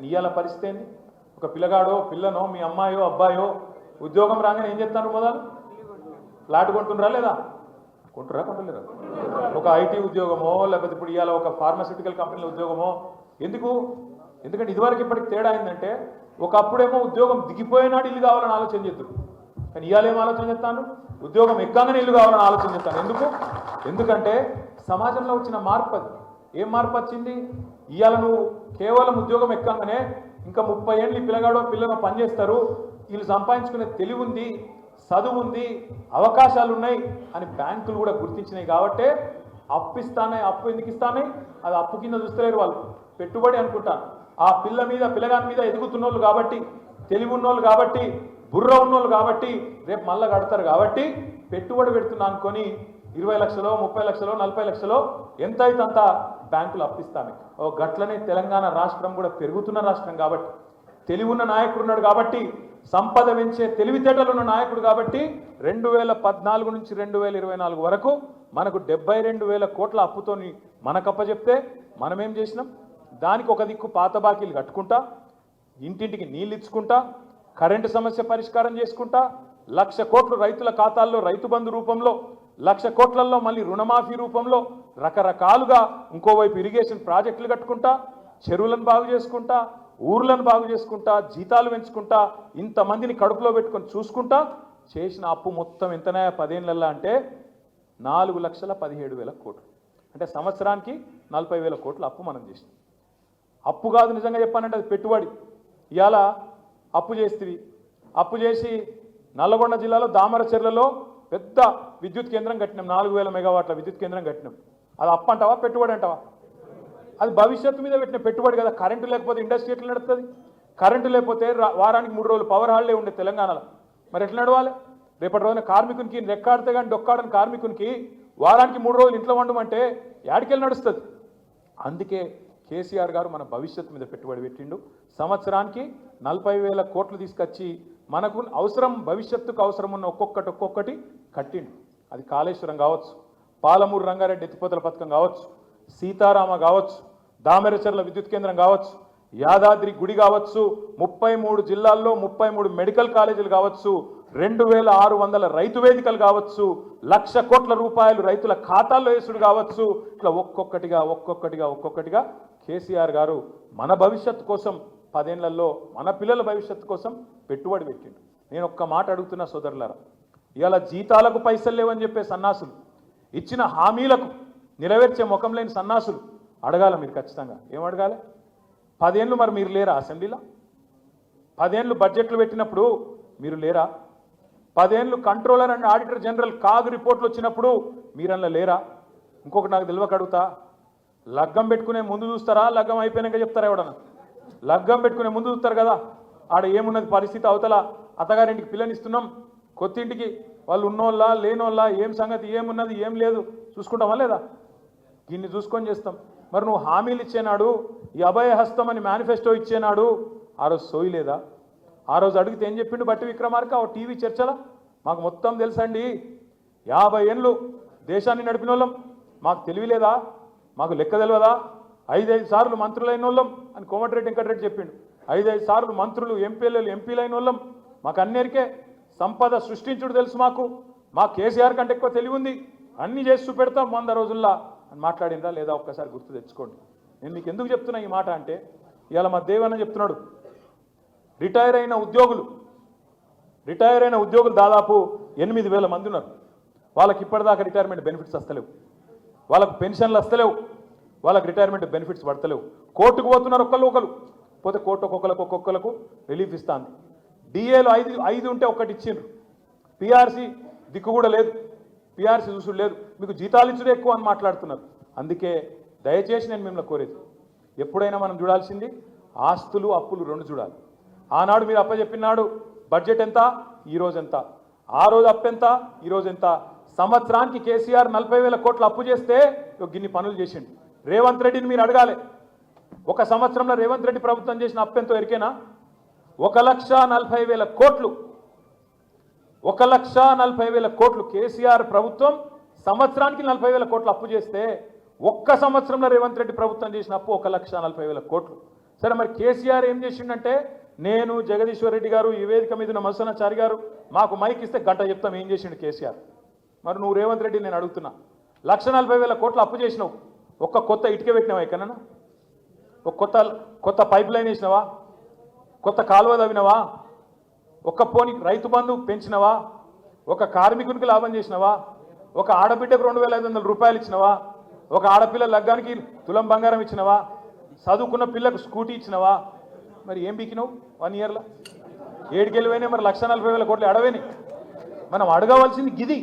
కానీ ఇవాళ పరిస్థితి ఏంది? ఒక పిల్లగాడో పిల్లనో మీ అమ్మాయో అబ్బాయో ఉద్యోగం రాగానే ఏం చెప్తారు మొదలు? ఫ్లాట్ కొంటుండ్రా లేదా? కొంటురా కొంటలేరా ఒక ఐటీ ఉద్యోగమో లేకపోతే ఇప్పుడు ఇవాళ ఒక ఫార్మాసిటికల్ కంపెనీల ఉద్యోగమో ఎందుకు? ఎందుకంటే ఇదివరకు ఇప్పటికి తేడా ఏంటంటే ఒకప్పుడేమో ఉద్యోగం దిగిపోయినాడు ఇల్లు కావాలని ఆలోచన చేద్దాం కానీ ఇవాళ ఏం ఆలోచన చేస్తాను ఉద్యోగం ఎక్కగానే ఇల్లు కావాలని ఆలోచన చేస్తాను ఎందుకు? ఎందుకంటే సమాజంలో వచ్చిన మార్పు అది. ఏం మార్పు వచ్చింది? ఇవాళ నువ్వు కేవలం ఉద్యోగం ఎక్కగానే ఇంకా ముప్పై ఏళ్ళు పిల్లగాడో పిల్లనో పనిచేస్తారు వీళ్ళు సంపాదించుకునే తెలివి ఉంది చదువు ఉంది అవకాశాలు ఉన్నాయి అని బ్యాంకులు కూడా గుర్తించినాయి కాబట్టే అప్పు ఇస్తానే అప్పు ఎందుకు ఇస్తానే? అది అప్పు కింద చూస్తలేరు వాళ్ళు. పెట్టుబడి అనుకుంటాను ఆ పిల్ల మీద పిల్లగాని మీద ఎదుగుతున్నోళ్ళు కాబట్టి తెలివి ఉన్నోళ్ళు కాబట్టి బుర్ర ఉన్నోళ్ళు కాబట్టి రేపు మళ్ళా కడతారు కాబట్టి పెట్టుబడి పెడుతున్నా అనుకొని ఇరవై లక్షలో ముప్పై లక్షలో నలభై లక్షలో ఎంత అయితే అంత బ్యాంకులు అప్పిస్తామే. ఓ గట్లనే తెలంగాణ రాష్ట్రం కూడా పెరుగుతున్న రాష్ట్రం కాబట్టి తెలివి ఉన్న నాయకుడు ఉన్నాడు కాబట్టి సంపద పెంచే తెలివితేటలు ఉన్న నాయకుడు కాబట్టి రెండు వేల పద్నాలుగు నుంచి రెండు వేల ఇరవై నాలుగు వరకు మనకు డెబ్బై రెండు వేల కోట్ల అప్పుతోని మనకప్ప చెప్తే మనమేం చేసినాం? దానికి ఒక దిక్కు పాత బాకీలు కట్టుకుంటా ఇంటింటికి నీళ్ళు ఇచ్చుకుంటా కరెంటు సమస్య పరిష్కారం చేసుకుంటా లక్ష కోట్లు రైతుల ఖాతాల్లో రైతు బంధు రూపంలో లక్ష కోట్లలో మళ్ళీ రుణమాఫీ రూపంలో రకరకాలుగా ఇంకోవైపు ఇరిగేషన్ ప్రాజెక్టులు కట్టుకుంటా చెరువులను బాగు చేసుకుంటా ఊర్లను బాగు చేసుకుంటా జీతాలు పెంచుకుంటా ఇంతమందిని కడుపులో పెట్టుకొని చూసుకుంటా చేసిన అప్పు మొత్తం ఎంతనే? పదేళ్ళల్లో అంటే నాలుగు లక్షల పదిహేడు వేల కోట్లు. అంటే సంవత్సరానికి నలభై వేల కోట్లు అప్పు మనం చేసినాం. అప్పు కాదు నిజంగా చెప్పానంటే అది పెట్టుబడి. ఇవాళ అప్పు చేస్తుంది అప్పు చేసి నల్లగొండ జిల్లాలో దామరచెర్లలో పెద్ద విద్యుత్ కేంద్రం కట్టినాం నాలుగు వేల మెగావాట్ల విద్యుత్ కేంద్రం కట్టినాం. అది అప్పు అంటావా పెట్టుబడి అంటావా? అది భవిష్యత్తు మీద పెట్టిన పెట్టుబడి కదా కరెంటు లేకపోతే ఇండస్ట్రీ ఎట్లా నడుస్తుంది కరెంటు లేకపోతే రా- వారానికి మూడు రోజులు పవర్ హాలిడే ఉండే తెలంగాణలో. మరి ఎట్లా నడవాలి? రేపటి రోజున కార్మికునికి రెక్కాడితే కానీ డొక్కాడని కార్మికునికి వారానికి మూడు రోజులు ఇంట్లో వండమంటే యాడికెళ్ళి నడుస్తుంది. అందుకే కేసీఆర్ గారు మన భవిష్యత్తు మీద పెట్టుబడి పెట్టిండు. సంవత్సరానికి నలభై వేల కోట్లు తీసుకొచ్చి మనకు అవసరం భవిష్యత్తుకు అవసరం ఉన్న ఒక్కొక్కటి ఒక్కొక్కటి కట్టిండు. అది కాళేశ్వరం కావచ్చు పాలమూరు రంగారెడ్డి ఎత్తిపోతల పథకం కావచ్చు సీతారామ కావచ్చు దామెరచర్ల విద్యుత్ కేంద్రం కావచ్చు యాదాద్రి గుడి కావచ్చు ముప్పై మూడు జిల్లాల్లో ముప్పై మూడు మెడికల్ కాలేజీలు కావచ్చు రెండు వేల ఆరు వందల రైతు వేదికలు కావచ్చు లక్ష కోట్ల రూపాయలు రైతుల ఖాతాల్లో వేసుడు కావచ్చు. ఇట్లా ఒక్కొక్కటిగా ఒక్కొక్కటిగా ఒక్కొక్కటిగా కేసీఆర్ గారు మన భవిష్యత్తు కోసం పదేళ్ళలో మన పిల్లల భవిష్యత్తు కోసం పెట్టుబడి పెట్టిండు. నేను ఒక్క మాట అడుగుతున్నా సోదరులారా ఇవాళ జీతాలకు పైసలు లేవని చెప్పే సన్నాసులు ఇచ్చిన హామీలకు నెరవేర్చే ముఖం లేని సన్నాసులు అడగాల మీరు ఖచ్చితంగా. ఏం అడగాలి? పదేళ్ళు మరి మీరు లేరా అసెంబ్లీలో? పదేళ్ళు బడ్జెట్లు పెట్టినప్పుడు మీరు లేరా? పదేళ్ళు controller and auditor general CAG రిపోర్ట్లు వచ్చినప్పుడు మీరన్నా లేరా? ఇంకొకటి నాకు తెలియక అడుగుతా. లగ్గం పెట్టుకునే ముందు చూస్తారా? లగ్గం అయిపోయినాక చెప్తారా ఎవడన్నా? లగ్గం పెట్టుకునే ముందు చూస్తారు కదా. ఆడ ఏమున్నది పరిస్థితి అవతల అత్తగారింటికి పిల్లనిస్తున్నాం కొత్తింటికి వాళ్ళు ఉన్నోళ్ళ లేనోళ్ళ ఏం సంగతి ఏమున్నది ఏం లేదు చూసుకుంటామా లేదా? దీన్ని చూసుకొని చేస్తాం. మరి నువ్వు హామీలు ఇచ్చేనాడు ఈ అభయ హస్తం అని మేనిఫెస్టో ఇచ్చేనాడు ఆ రోజు సోయలేదా ఆ రోజు అడిగితే ఏం చెప్పిండు బట్టి విక్రమార్క? ఓ టీవీ చర్చల? మాకు మొత్తం తెలుసండి. యాభై ఏళ్ళు దేశాన్ని నడిపిన వాళ్ళం మాకు తెలివిలేదా? మాకు లెక్క తెలియదా ఐదైదు సార్లు మంత్రులైన వాళ్ళం అని కోమటిరెడ్డి వెంకటరెడ్డి చెప్పిండు. ఐదైదు సార్లు మంత్రులు ఎంపీలు ఎంపీలైన వాళ్ళం మాకు అన్నేరికే సంపద సృష్టించుడు తెలుసు మాకు. మా కేసీఆర్ కంటే ఎక్కువ తెలివి ఉంది అన్నీ చేసి చూపెడతాం. వంద రోజుల్లో అని మాట్లాడిందా లేదా ఒక్కసారి గుర్తు తెచ్చుకోండి. నేను మీకు ఎందుకు చెప్తున్నా ఈ మాట అంటే ఇవాళ మా దేవన్న చెప్తున్నాడు రిటైర్ అయిన ఉద్యోగులు రిటైర్ అయిన ఉద్యోగులు దాదాపు ఎనిమిది వేల మంది ఉన్నారు. వాళ్ళకి ఇప్పటిదాకా రిటైర్మెంట్ బెనిఫిట్స్ వస్తలేవు. వాళ్ళకు పెన్షన్లు వస్తలేవు. వాళ్ళకి రిటైర్మెంట్ బెనిఫిట్స్ పడతలేవు. కోర్టుకు పోతున్నారు ఒక్కళ్ళు ఒకరు పోతే కోర్టు ఒక్కొక్కరికి ఒక్కొక్కలకు రిలీఫ్ ఇస్తుంది. డిఏలు ఐదు ఐదు ఉంటే ఒకటి ఇచ్చిండ్రు. పిఆర్సీ దిక్కు కూడా లేదు. పిఆర్సీ చూసుడు లేదు. మీకు జీతాలు ఇచ్చుడు ఎక్కువ అని మాట్లాడుతున్నారు. అందుకే దయచేసి నేను మిమ్మల్ని కోరేది ఎప్పుడైనా మనం చూడాల్సింది ఆస్తులు అప్పులు రెండు చూడాలి. ఆనాడు మీరు అప్పచెప్పినాడు బడ్జెట్ ఎంత? ఈ ఎంత? ఆ రోజు అప్పు ఎంత? ఎంత? సంవత్సరానికి కేసీఆర్ నలభై వేల కోట్లు అప్పు చేస్తే గిన్ని పనులు చేసిండు. రేవంత్ రెడ్డిని మీరు అడగాలి. ఒక సంవత్సరంలో రేవంత్ రెడ్డి ప్రభుత్వం చేసిన అప్పు ఎంతో ఎరికేనా? ఒక లక్ష నలభై వేల కోట్లు. ఒక లక్ష నలభై వేల కోట్లు కేసీఆర్ ప్రభుత్వం సంవత్సరానికి నలభై వేల కోట్లు అప్పు చేస్తే ఒక్క సంవత్సరంలో రేవంత్ రెడ్డి ప్రభుత్వం చేసిన అప్పు ఒక లక్ష నలభై వేల కోట్లు. సరే మరి కేసీఆర్ ఏం చేసిండంటే నేను జగదీశ్వర్ రెడ్డి గారు ఈ వేదిక మీద ఉన్న మసనాచారి గారు మాకు మైక్ ఇస్తే గంట చెప్తాం ఏం చేసిండు కేసీఆర్. మరి నువ్వు రేవంత్ రెడ్డి నేను అడుగుతున్నా లక్ష నలభై వేల కోట్లు అప్పు చేసినావు ఒక్క కొత్త ఇటుక పెట్టినావా ఎక్కడన్నా? ఒక కొత్త కొత్త పైప్ లైన్ వేసినావా? కొత్త కాలువ తవ్వినవా? ఒక్క పోని రైతు బంధు పెంచినవా? ఒక కార్మికునికి లాభం చేసినవా? ఒక ఆడబిడ్డకు రెండు వేల ఐదు వందల రూపాయలు ఇచ్చినవా? ఒక ఆడపిల్ల లగ్గానికి తులం బంగారం ఇచ్చినవా? చదువుకున్న పిల్లకు స్కూటీ ఇచ్చినవా? మరి ఏం బీకినావు? వన్ ఇయర్లో? ఏడుకెళ్ళిపోయినా మరి లక్ష నలభై వేల కోట్లు అడవేని మనం అడగవలసింది గిది.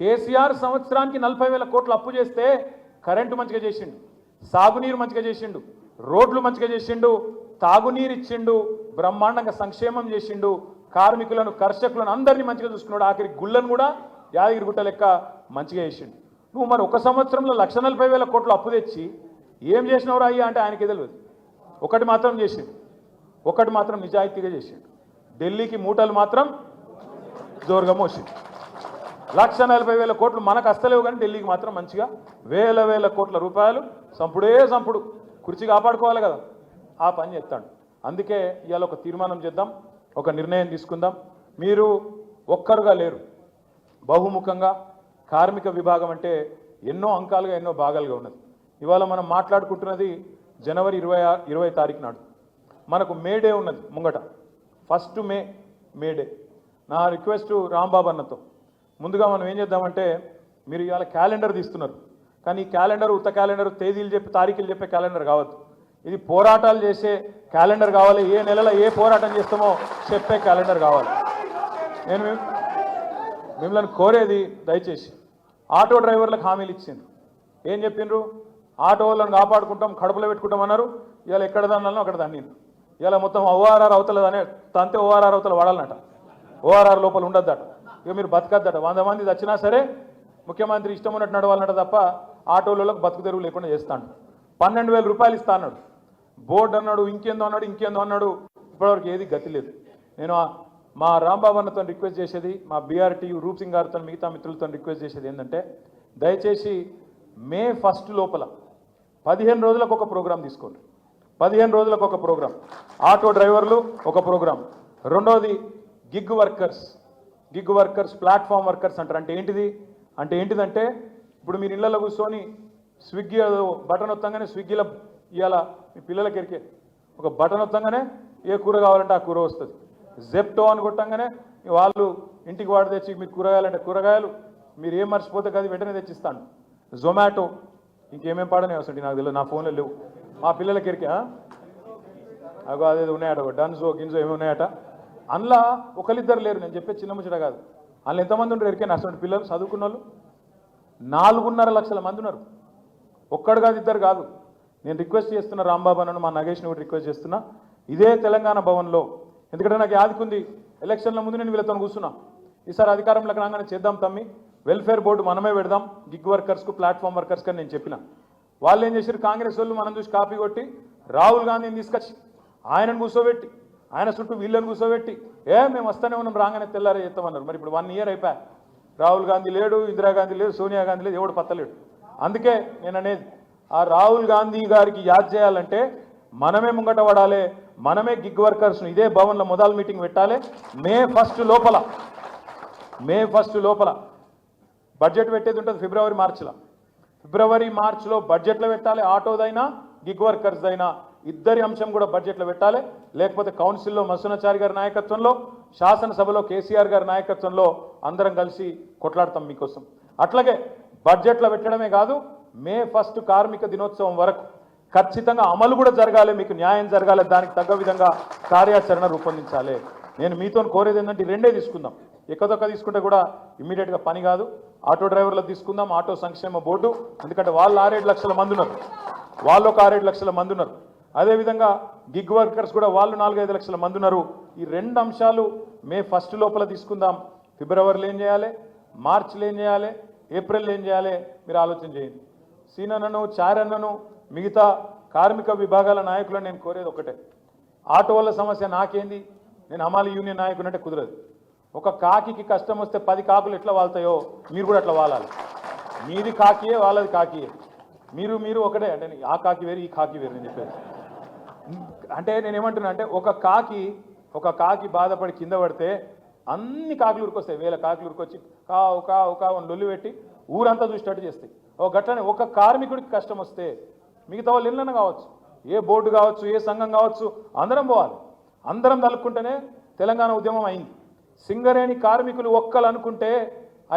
కేసీఆర్ సంవత్సరానికి నలభై వేల కోట్లు అప్పు చేస్తే కరెంటు మంచిగా చేసిండు సాగునీరు మంచిగా చేసిండు రోడ్లు మంచిగా చేసిండు తాగునీరు ఇచ్చిండు బ్రహ్మాండంగా సంక్షేమం చేసిండు కార్మికులను కర్షకులను అందరినీ మంచిగా చూసుకున్నాడు. ఆఖరి గుళ్ళను కూడా యాదగిరి గుట్ట లెక్క మంచిగా చేసిండు. నువ్వు మరి ఒక సంవత్సరంలో లక్ష నలభై వేల కోట్లు అప్పు తెచ్చి ఏం చేసినవరా అయ్యా అంటే ఆయనకి తెలియదు. ఒకటి మాత్రం చేసిండు. ఒకటి మాత్రం నిజాయితీగా చేసిండు. ఢిల్లీకి మూటలు మాత్రం జోరుగా మోసిండు. లక్ష నలభై వేల కోట్లు మనకు అస్తలేవు కానీ ఢిల్లీకి మాత్రం మంచిగా వేల వేల కోట్ల రూపాయలు సంపుడే సంపుడు. కుర్చీ కాపాడుకోవాలి కదా. ఆ పని చేస్తాడు. అందుకే ఇవాళ ఒక తీర్మానం చేద్దాం ఒక నిర్ణయం తీసుకుందాం. మీరు ఒక్కరుగా లేరు. బహుముఖంగా కార్మిక విభాగం అంటే ఎన్నో అంకాలుగా ఎన్నో భాగాలుగా ఉన్నది. ఇవాళ మనం మాట్లాడుకుంటున్నది జనవరి ఇరవై ఇరవై తారీఖు నాడు. మనకు మే డే ఉన్నది ముంగట. First May May day. నా రిక్వెస్ట్ రాంబాబు అన్నతో. ముందుగా మనం ఏం చేద్దామంటే మీరు ఇవాళ క్యాలెండర్ తీస్తున్నారు. కానీ ఈ క్యాలెండర్ ఉత్త క్యాలెండర్ తేదీలు చెప్పి తారీఖులు చెప్పే క్యాలెండర్ కావద్దు. ఇది పోరాటాలు చేసే క్యాలెండర్ కావాలి. ఏ నెలలో ఏ పోరాటం చేస్తామో చెప్పే క్యాలెండర్ కావాలి. నేను మిమ్మల్ని కోరేది దయచేసి ఆటో డ్రైవర్లకు హామీలు ఇచ్చిండ్రు. ఏం చెప్పిండ్రు ఆటో వాళ్ళని కాపాడుకుంటాం కడుపులో పెట్టుకుంటాం అన్నారు. ఇవాళ ఎక్కడ దాన్నాలో అక్కడ దాన్నిండ్రు. ఇవాళ మొత్తం ఓఆర్ఆర్ అవతల అనే తంతే ఓఆర్ఆర్ అవతల వాడాలన్నట. ఓఆర్ఆర్ లోపల ఉండద్దట. ఇక మీరు బతకద్దట. వంద మంది చచ్చినా సరే ముఖ్యమంత్రి ఇష్టం ఉన్నట్టు నడవాలన్నట తప్ప ఆటోలలో బతుకు తెరువు లేకుండా చేస్తాడు పన్నెండు వేల రూపాయలు ఇస్తా అన్నాడు. బోర్డు అన్నాడు ఇంకేందో అన్నాడు ఇంకేందో అన్నాడు. ఇప్పటివరకు ఏది గతి లేదు. నేను మా రాంబాబు అన్నతో రిక్వెస్ట్ చేసేది మా బీఆర్టీ రూప్ సింగ్ గారితో మిగతా మిత్రులతో రిక్వెస్ట్ చేసేది ఏంటంటే దయచేసి మే ఫస్ట్ లోపల పదిహేను రోజులకు ఒక ప్రోగ్రాం తీసుకోండి. పదిహేను రోజులకు ఒక ప్రోగ్రాం. ఆటో డ్రైవర్లు ఒక ప్రోగ్రాం. రెండవది gig workers. Gig workers platform workers అంటారు. అంటే ఏంటిది? అంటే ఏంటిదంటే ఇప్పుడు మీరు ఇళ్ళలో కూర్చొని స్విగ్గీ బటన్ వత్తంగానే స్విగ్గీలో ఇవాళ మీ పిల్లలకి ఎరికే ఒక బటన్ వత్తంగానే ఏ కూర కావాలంటే ఆ కూర వస్తుంది. జెప్టో అని కొట్టంగానే వాళ్ళు ఇంటికి వాడు తెచ్చి మీకు కూరగాయలంటే కూరగాయలు మీరు ఏం మర్చిపోతే కదా వెంటనే తెచ్చిస్తాను జొమాటో ఇంకేమేం పాడనే వస్తుంది నాకు తెలియదు నా ఫోన్లో లేవు. మా పిల్లలకి ఎరికే అగో అదేదో ఉన్నాయట ఒక డన్సో గిన్సో ఏమి ఉన్నాయట? అందులో ఒకరిద్దరు లేరు నేను చెప్పే చిన్న ముచ్చట కాదు. అందులో ఎంతమంది ఉంటారు ఎరికే? అటువంటి పిల్లలు చదువుకున్న వాళ్ళు నాలుగున్నర లక్షల మంది ఉన్నారు. ఒక్కడు కాదు ఇద్దరు కాదు. నేను రిక్వెస్ట్ చేస్తున్న రాంబాబు అన్నను మా నగేష్ని కూడా రిక్వెస్ట్ చేస్తున్నా. ఇదే తెలంగాణ భవన్లో. ఎందుకంటే నాకు యాదికుంది ఎలక్షన్ల ముందు నేను వీళ్ళతో కూర్చున్నా. ఈసారి అధికారంలోకి రాగానే చేద్దాం తమ్మి. వెల్ఫేర్ బోర్డు మనమే పెడదాం. గిగ్ వర్కర్స్కు ప్లాట్ఫామ్ వర్కర్స్కి అని నేను చెప్పిన. వాళ్ళు ఏం చేశారు కాంగ్రెస్ వాళ్ళు మనం చూసి కాపీ కొట్టి రాహుల్ గాంధీని తీసుకొచ్చి ఆయనను కూర్చోబెట్టి ఆయన చుట్టూ వీళ్ళని కూర్చోబెట్టి ఏ మేము వస్తూనే ఉన్నాం రాగానే తెల్లారే చేస్తామన్నారు. మరి ఇప్పుడు వన్ ఇయర్ అయిపోయా. రాహుల్ గాంధీ లేడు ఇందిరాగాంధీ లేదు సోనియా గాంధీ లేదు ఎవడు పత్తలేడు. అందుకే నేను అనేది ఆ రాహుల్ గాంధీ గారికి యాద్ చేయాలంటే మనమే ముంగట పడాలి మనమే గిగ్ వర్కర్స్ను ఇదే భవన్లో మొదలు మీటింగ్ పెట్టాలి మే ఫస్ట్ లోపల మే ఫస్ట్ లోపల. బడ్జెట్ పెట్టేది ఉంటుంది ఫిబ్రవరి మార్చిలో. ఫిబ్రవరి మార్చిలో బడ్జెట్లో పెట్టాలి ఆటోదైనా గిగ్ వర్కర్స్దైనా ఇద్దరి అంశం కూడా బడ్జెట్లో పెట్టాలి లేకపోతే కౌన్సిల్లో మసునాచారి గారి నాయకత్వంలో శాసనసభలో కేసీఆర్ గారి నాయకత్వంలో అందరం కలిసి కొట్లాడతాం మీకోసం. అట్లాగే బడ్జెట్లో పెట్టడమే కాదు మే ఫస్ట్ కార్మిక దినోత్సవం వరకు ఖచ్చితంగా అమలు కూడా జరగాలి మీకు న్యాయం జరగాలి దానికి తగ్గ విధంగా కార్యాచరణ రూపొందించాలి. నేను మీతో కోరేది ఏంటంటే రెండే తీసుకుందాం. ఎక్కదొక్క తీసుకుంటే కూడా ఇమ్మీడియట్గా పని కాదు. ఆటో డ్రైవర్లకు తీసుకుందాం ఆటో సంక్షేమ బోర్డు ఎందుకంటే వాళ్ళు ఆరేడు లక్షల మంది ఉన్నారు. వాళ్ళు ఒక ఆరేడు లక్షల మంది ఉన్నారు. అదేవిధంగా గిగ్ వర్కర్స్ కూడా వాళ్ళు నాలుగైదు లక్షల మంది ఉన్నారు. ఈ రెండు అంశాలు మే ఫస్ట్ లోపల తీసుకుందాం. ఫిబ్రవరిలో ఏం చేయాలి? మార్చిలో ఏం చేయాలి? ఏప్రిల్ ఏం చేయాలి? మీరు ఆలోచన చేయండి. సీనన్నను చారన్నను మిగతా కార్మిక విభాగాల నాయకులను నేను కోరేది ఒకటే. ఆటో వాళ్ళ సమస్య నాకేంది? నేను హమాలి యూనియన్ నాయకుని అంటే కుదరదు. ఒక కాకికి కష్టం వస్తే పది కాకులు ఎట్లా వాళ్తాయో మీరు కూడా అట్లా వాలాలి. మీది కాకియే వాళ్ళది కాకియే. మీరు మీరు ఒకటే. అంటే ఆ కాకి వేరు ఈ కాకి వేరు నేను చెప్పేది. అంటే నేనేమంటున్నా అంటే ఒక కాకి ఒక కాకి బాధపడి కింద పడితే అన్ని కాకులు ఉరికొస్తాయి. వేల కాకులు ఉరికొచ్చి కావు కావు కావు అని లొల్లి పెట్టి ఊరంతా చూసేటట్టు చేస్తాయి. ఒక గట్లనే ఒక కార్మికుడికి కష్టం వస్తే మిగతా వాళ్ళు ఇళ్ళన కావచ్చు ఏ బోర్డు కావచ్చు ఏ సంఘం కావచ్చు అందరం పోవాలి. అందరం తలుక్కుంటేనే తెలంగాణ ఉద్యమం అయింది. సింగరేణి కార్మికులు ఒక్కలు అనుకుంటే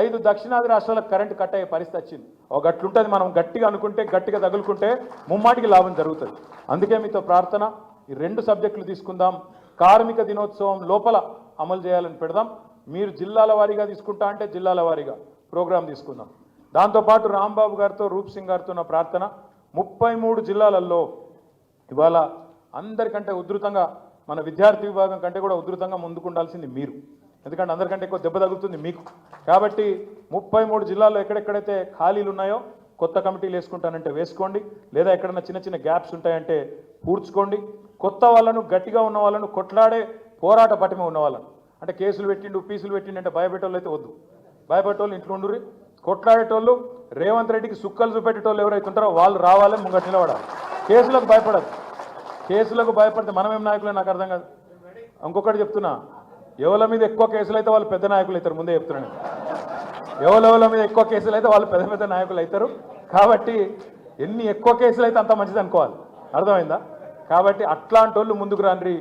ఐదు దక్షిణాది రాష్ట్రాలకు కరెంటు కట్ అయ్యే పరిస్థితి వచ్చింది. ఒక గట్లుంటుంది మనం గట్టిగా అనుకుంటే గట్టిగా తగులుకుంటే ముమ్మాటికి లాభం జరుగుతుంది. అందుకే మీతో ప్రార్థన. ఈ రెండు సబ్జెక్టులు తీసుకుందాం. కార్మిక దినోత్సవం లోపల అమలు చేయాలని పెడదాం. మీరు జిల్లాల వారీగా తీసుకుంటా అంటే జిల్లాల వారీగా ప్రోగ్రాం తీసుకుందాం. దాంతోపాటు రాంబాబు గారితో రూప్ సింగ్ గారితో నా ప్రార్థన. ముప్పై మూడు జిల్లాలలో ఇవాళ అందరికంటే ఉధృతంగా మన విద్యార్థి విభాగం కంటే కూడా ఉధృతంగా ముందుకుండాల్సింది మీరు. ఎందుకంటే అందరికంటే ఎక్కువ దెబ్బ తగులుతుంది మీకు. కాబట్టి ముప్పై మూడు జిల్లాల్లో ఎక్కడెక్కడైతే ఖాళీలు ఉన్నాయో కొత్త కమిటీలు వేసుకుంటానంటే వేసుకోండి. లేదా ఎక్కడన్నా చిన్న చిన్న గ్యాప్స్ ఉంటాయంటే పూడ్చుకోండి కొత్త వాళ్ళను గట్టిగా ఉన్న వాళ్ళను కొట్లాడే పోరాట పటిమ ఉన్న వాళ్ళను. అంటే కేసులు పెట్టిండు పీసులు పెట్టిండు అంటే భయపెట్టోళ్ళు అయితే వద్దు. భయపెట్టోళ్ళు ఇంట్లో ఉండుర్రి. కొట్లాడేటోళ్ళు రేవంత్ రెడ్డికి సుక్కలు చూపెట్టేటోళ్ళు ఎవరైతే ఉంటారో వాళ్ళు రావాలి ముంగట నిలబడాలి. కేసులకు భయపడదు. కేసులకు భయపడితే మనమేం నాయకులే నాకు అర్థం కాదు. ఇంకొకటి చెప్తున్నా. ఎవరి మీద ఎక్కువ కేసులు అయితే వాళ్ళు పెద్ద నాయకులు అవుతారు. ముందే చెప్తున్నాను ఎవరెవరి మీద ఎక్కువ కేసులు అయితే వాళ్ళు పెద్ద పెద్ద నాయకులు అవుతారు. కాబట్టి ఎన్ని ఎక్కువ కేసులు అయితే అంత మంచిది అనుకోవాలి. అర్థమైందా? కాబట్టి అట్లాంటి వాళ్ళు ముందుకు రండి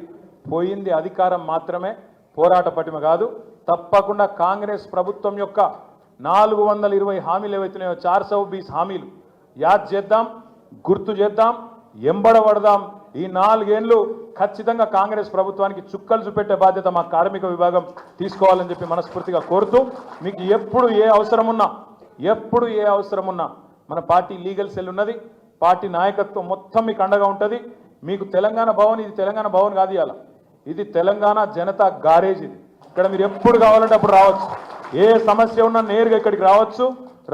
పోయింది అధికారం మాత్రమే పోరాట పటిమ కాదు. తప్పకుండా కాంగ్రెస్ ప్రభుత్వం యొక్క నాలుగు వందల ఇరవై హామీలు ఏవైతున్నాయో చార్ సౌ బీస్ హామీలు యాద్ చేద్దాం గుర్తు చేద్దాం ఎంబడబడదాం ఈ నాలుగేళ్ళు ఖచ్చితంగా కాంగ్రెస్ ప్రభుత్వానికి చుక్కలు చూపెట్టే బాధ్యత మా కార్మిక విభాగం తీసుకోవాలని చెప్పి మనస్ఫూర్తిగా కోరుతూ మీకు ఎప్పుడు ఏ అవసరం ఉన్నా ఎప్పుడు ఏ అవసరం ఉన్నా మన పార్టీ లీగల్ సెల్ ఉన్నది పార్టీ నాయకత్వం మొత్తం మీకు అండగా ఉంటుంది. మీకు తెలంగాణ భవన్ ఇది తెలంగాణ భవన్ కాదు ఇవాళ ఇది తెలంగాణ జనతా గారేజ్ ఇది. ఇక్కడ మీరు ఎప్పుడు కావాలంటే అప్పుడు రావచ్చు. ఏ సమస్య ఉన్నా నేరుగా ఇక్కడికి రావచ్చు.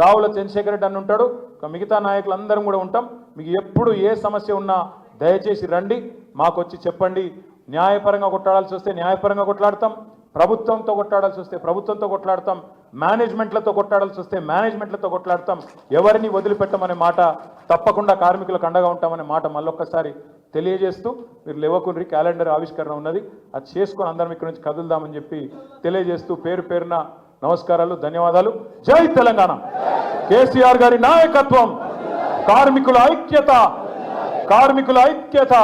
రావుల చంద్రశేఖర్ రెడ్డి అని ఉంటాడు. మిగతా నాయకులందరం కూడా ఉంటాం. మీకు ఎప్పుడు ఏ సమస్య ఉన్నా దయచేసి రండి. మాకు వచ్చి చెప్పండి. న్యాయపరంగా కొట్లాడాల్సి వస్తే న్యాయపరంగా కొట్లాడతాం. ప్రభుత్వంతో కొట్లాడాల్సి వస్తే ప్రభుత్వంతో కొట్లాడతాం. మేనేజ్మెంట్లతో కొట్లాడాల్సి వస్తే మేనేజ్మెంట్లతో కొట్లాడతాం. ఎవరిని వదిలిపెట్టమనే మాట తప్పకుండా కార్మికులకు అండగా ఉంటామనే మాట మళ్ళొక్కసారి తెలియజేస్తూ మీరు లేవకుండ్రి క్యాలెండర్ ఆవిష్కరణ ఉన్నది. అది చేసుకొని అందరం ఇక్కడ నుంచి కదులుదామని చెప్పి తెలియజేస్తూ పేరు పేరున నమస్కారాలు ధన్యవాదాలు. జై తెలంగాణ! కేసీఆర్ గారి నాయకత్వం కార్మికుల ఐక్యత కార్మికుల ఐక్యత.